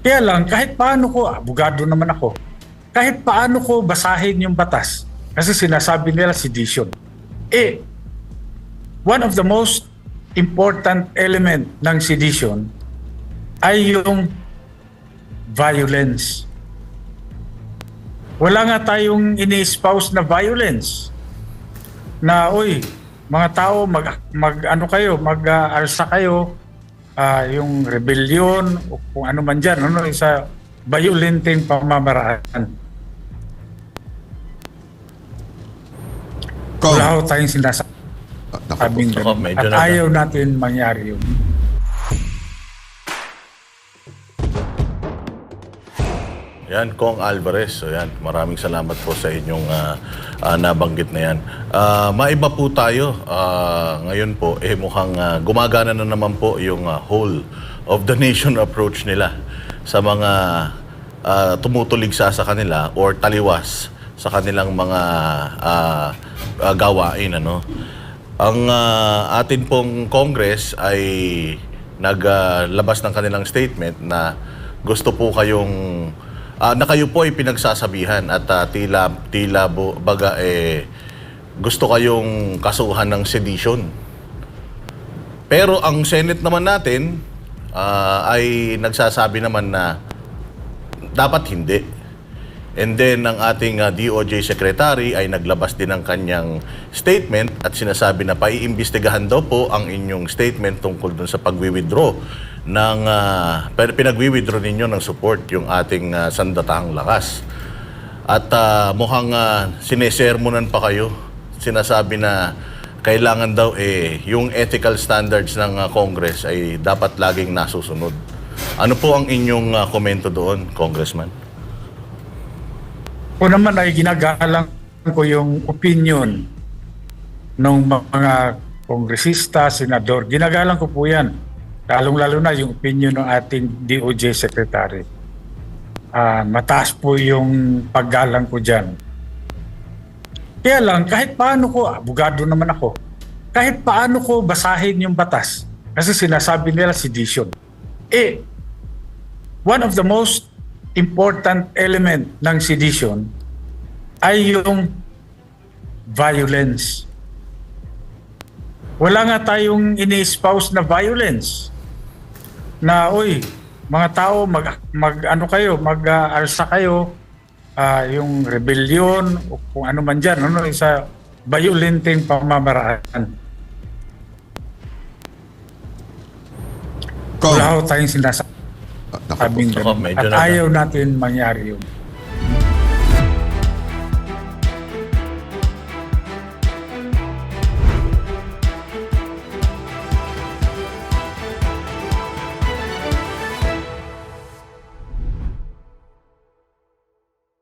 Kaya lang, kahit paano ko, abogado naman ako, kahit paano ko basahin yung batas, kasi sinasabi nila sedition. Eh, one of the most important element ng sedition ay yung violence. Wala nga tayong ini-espouse na violence. Na, uy, mga tao, mag, mag ano kayo, mag-arsa kayo, ah, yung rebellion, o kung ano man dyan, ano, sa violenting pamamaraan. Wala ho tayong sinasabi. Ah, At ayaw natin mangyari yun. Yan, Kong Alvarez. So yan, maraming salamat po sa inyong ah, ah, nabanggit na yan. Ah, maiba po tayo. Ah, ngayon po, eh mukhang ah, gumagana na naman po yung ah, whole of the nation approach nila sa mga ah, tumutuligsa sa kanila or taliwas sa kanilang mga ah, ah, gawain. Ano? Ang ah, atin pong Congress ay naglabas ng kanilang statement na gusto po kayong ah, na kayo po ay pinagsasabihan at ah, tila tila bu- baga eh gusto kayong kasuhan ng sedition. Pero ang Senate naman natin ah, ay nagsasabi naman na dapat hindi. And then, ang ating ah, DOJ Secretary ay naglabas din ng kanyang statement at sinasabi na paiimbestigahan daw po ang inyong statement tungkol dun sa pagwi-withdraw ng pero pinagwi-withdraw ninyo ng support yung ating ah, sandatahang lakas. At ah, mukhang uh, sinesermonan pa kayo. Sinasabi na kailangan daw eh yung ethical standards ng ah, Congress ay dapat laging nasusunod. Ano po ang inyong ah, komento doon, Congressman? Ko naman ay ginagalang ko yung opinion ng mga kongresista, senador. Ginagalang ko po yan. Lalong-lalo na yung opinion ng ating DOJ Secretary. Ah, mataas po yung paggalang ko dyan. Kaya lang, kahit paano ko, abogado naman ako, kahit paano ko basahin yung batas, kasi sinasabi nila sedition. Eh, one of the most important element ng sedition ay yung violence. Wala nga tayong ini-espouse na violence. Na, uy, mga tao, mag, mag ano kayo, mag-arsa kayo, ah, yung rebellion, o kung ano man dyan, ano, sa violenting pamamaraan. Wala ho tayong sinasabi. ah, At ayaw natin mangyari yun.